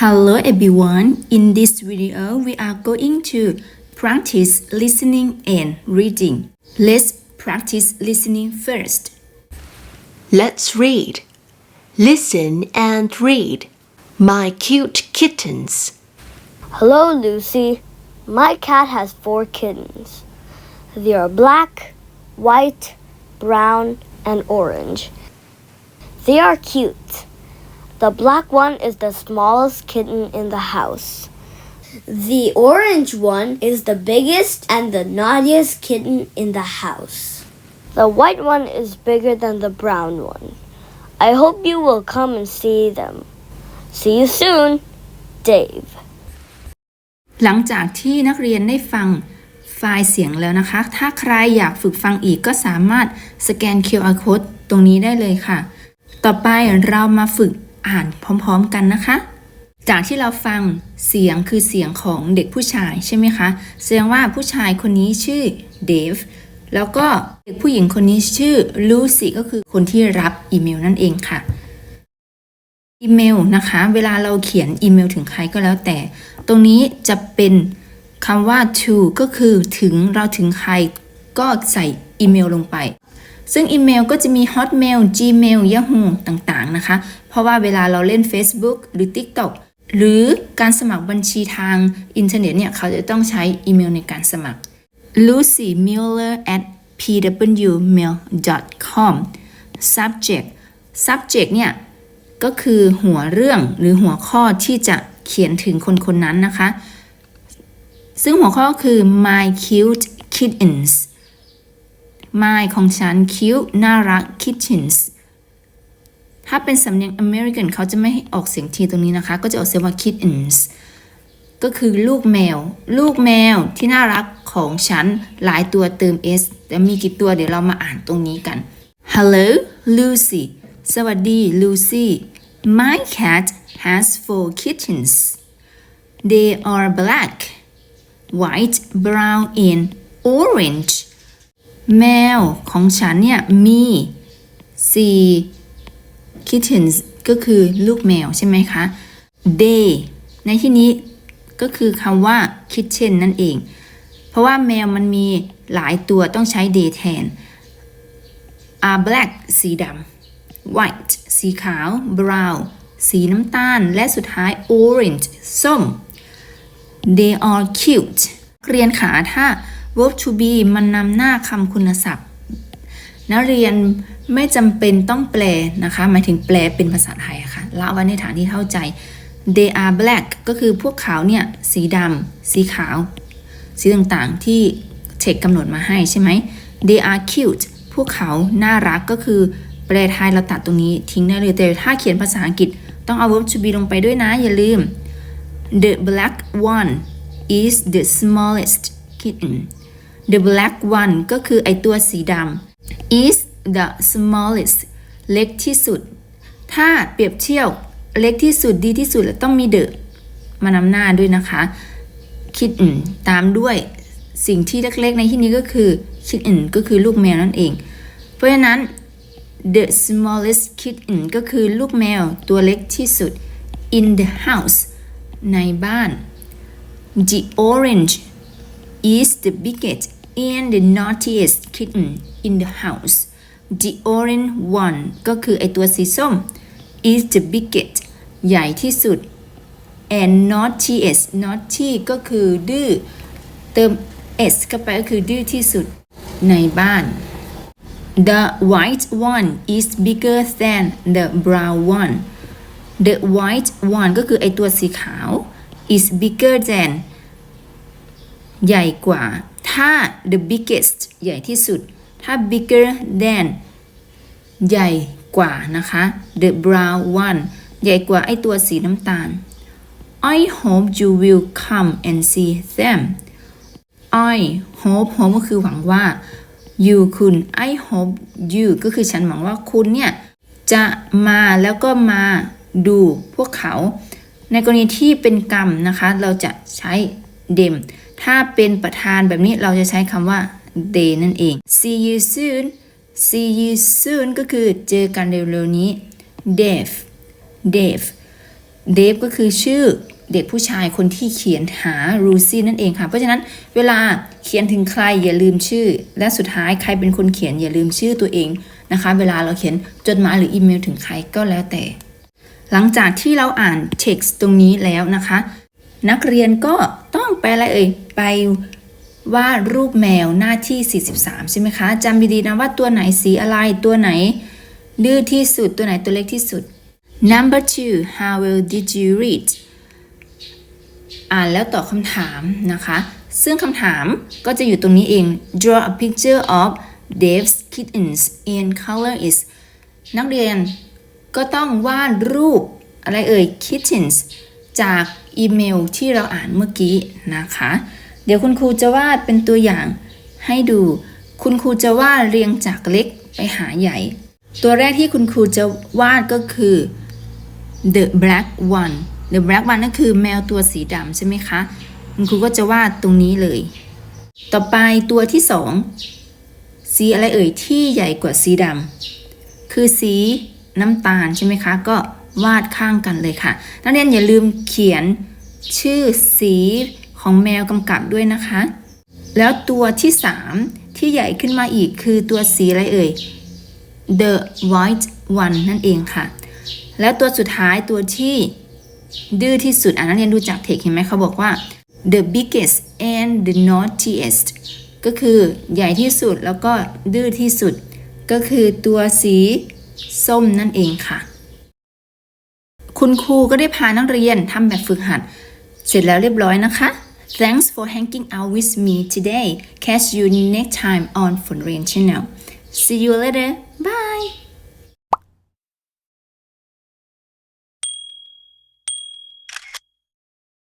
Hello everyone. In this video, we are going to practice listening and reading. Let's practice listening first. Let's read. Listen and read. My cute kittens. Hello, Lucy. My cat has four kittens. They are black, white, brown, and orange. They are cute. The black one is the smallest kitten in the house. The orange one is the biggest and the naughtiest kitten in the house. The white one is bigger than the brown one. I hope you will come and see them. See you soon, Dave. หลังจากที่นักเรียนได้ฟังไฟล์เสียงแล้วนะคะ ถ้าใครอยากฝึกฟังอีกก็สามารถสแกน QR code ตรงนี้ได้เลยค่ะ ต่อไปเรามาฝึก อ่านพร้อมๆกันนะคะ จากที่เราฟังเสียงคือเสียงของเด็กผู้ชายใช่ไหมคะ แสดงว่าผู้ชายคนนี้ชื่อเดฟแล้วก็เด็กผู้หญิงคนนี้ชื่อลูซี่ก็คือคนที่รับอีเมลนั่นเองค่ะอีเมลนะคะ เวลาเราเขียนอีเมลถึงใครก็แล้วแต่ ตรงนี้จะเป็นคำว่า to ก็คือถึงเราถึงใครก็ใส่อีเมลลงไป ซึ่งอีเมลก็จะมี Hotmail Gmail Yahoo ต่างๆนะคะ เพราะว่าเวลาเราเล่น Facebook หรือ TikTok หรือการสมัครบัญชีทางอินเทอร์เน็ตเนี่ย เขาจะต้องใช้อีเมลในการสมัคร Lucy Mueller at pwmail.com subject subject เนี่ย ก็คือหัวเรื่องหรือหัวข้อที่จะเขียนถึงคนคนนั้นนะคะ ซึ่งหัวข้อก็คือ my cute kittens my ของฉัน cute น่ารัก kittens ถ้าเป็นสำเนียงอเมริกันเขาจะไม่ให้ออกเสียงทีตรงนี้นะคะ ก็จะออกเสียงว่า kittens ก็คือลูกแมว ลูกแมวที่น่ารักของฉันหลายตัวเติม s แต่มีกี่ตัวเดี๋ยวเรามาอ่านตรงนี้กัน Hello Lucy สวัสดี Lucy My cat has four kittens They are black white brown and orange แมวของฉันเนี่ยมีสี่ kittens ก็คือลูกแมวใช่ไหมคะ they ในที่นี้ก็คือคำว่า kitten นั่นเอง เพราะว่าแมวมันมีหลายตัวต้องใช้ they แทน are black สีดำ white สีขาว brown สีน้ำตาล และสุดท้าย orange ส้ม they are cute เรียนขาถ้า verb to be มันนำหน้าคำคุณศัพท์ นักเรียนไม่จำเป็นต้องแปลนะคะ หมายถึงแปลเป็นภาษาไทยะค่ะละไว้ในฐานที่เข้าใจ they are black ก็คือพวกเขาเนี่ย สีดำสีขาว สีต่างๆที่เช็คกำหนดมาให้ใช่ไหม they are cute พวกเขาน่ารักก็คือแปลไทยเราตัดตรงนี้ทิ้งได้เลย แต่ถ้าเขียนภาษาอังกฤษต้องเอา verb to be ลงไปด้วยนะอย่าลืม the black one is the smallest kitten the black one ก็คือไอตัวสีดำ is the smallest เล็กที่สุด ถ้าเปรียบเทียบเล็กที่สุดดีที่สุดแล้วต้องมี the มานำหน้าด้วยนะคะ kitten ตามด้วยสิ่งที่เล็กๆในที่นี้ก็คือ kitten ก็คือลูกแมวนั่นเอง เพราะฉะนั้น the smallest kitten ก็คือลูกแมวตัวเล็กที่สุด in the house ในบ้าน the orange is the biggest and the naughtiest kitten in the house the orange one ก็คือไอตัวสีส้ม is the biggest ใหญ่ที่สุด and naughtiest naughty ก็คือดื้อเติม s เข้าไปก็คือดื้อที่สุดในบ้าน The white one is bigger than the brown one the white one ก็คือไอตัวสีขาว is bigger than ใหญ่กว่า ถ้า the biggest ใหญ่ที่สุด ถ้า bigger than ใหญ่กว่านะคะ the brown one ใหญ่กว่าไอตัวสีน้ำตาล I hope you will come and see them I hope hope ก็คือหวังว่า you คุณ I hope you ก็คือฉันหวังว่าคุณเนี่ย จะมาแล้วก็มาดูพวกเขา ในกรณีที่เป็นกรรมนะคะ เราจะใช้ them ถ้าเป็นประธานแบบนี้เราจะใช้คำว่า they นั่นเอง see you soon see you soon ก็คือเจอกันเร็วๆนี้ Dave Dave เดฟก็คือชื่อเด็กผู้ชายคนที่เขียนหารูซี่นั่นเองค่ะ เพราะฉะนั้นเวลาเขียนถึงใครอย่าลืมชื่อ และสุดท้ายใครเป็นคนเขียนอย่าลืมชื่อตัวเองนะคะ เวลาเราเขียนจดหมายหรืออีเมลถึงใครก็แล้วแต่ หลังจากที่เราอ่าน text ตรงนี้แล้วนะคะ นักเรียนก็ต้องไปอะไรเอ่ยไปวาดรูปแมวหน้าที่ 43 ใช่ไหมคะจำดีๆนะว่าตัวไหนสีอะไรตัวไหนดื้อที่สุดตัวไหนตัวเล็กที่สุด number two how well did you read อ่านแล้วตอบคำถามนะคะ ซึ่งคำถามก็จะอยู่ตรงนี้เอง draw a picture of Dave's kittens in color is นักเรียนก็ต้องวาดรูปอะไรเอ่ย kittens จากอีเมลที่เราอ่านเมื่อกี้นะคะ เดี๋ยวคุณครูจะวาดเป็นตัวอย่างให้ดู คุณครูจะวาดเรียงจากเล็กไปหาใหญ่ ตัวแรกที่คุณครูจะวาดก็คือ the black one the black one นั่นคือแมวตัวสีดำใช่ไหมคะ คุณครูก็จะวาดตรงนี้เลย ต่อไปตัวที่สองสีอะไรเอ่ยที่ใหญ่กว่าสีดำคือสีน้ำตาลใช่ไหมคะ ก็ วาดข้างกันเลยค่ะ นักเรียนอย่าลืมเขียนชื่อสีของแมวกำกับด้วยนะคะ แล้วตัวที่สามที่ใหญ่ขึ้นมาอีกคือตัวสีอะไรเอ่ย the white one นั่นเองค่ะ แล้วตัวสุดท้ายตัวที่ดื้อที่สุดอ่านนักเรียนดูจากเทคเห็นไหมเขาบอกว่า the biggest and the naughtiest ก็คือใหญ่ที่สุดแล้วก็ดื้อที่สุด ก็คือตัวสีส้มนั่นเองค่ะ คุณครูก็ได้พานักเรียนทำแบบฝึกหัด เสร็จแล้วเรียบร้อยนะคะ Thanks for hanging out with me today. Catch you next time on Fun Rain Channel. See you later.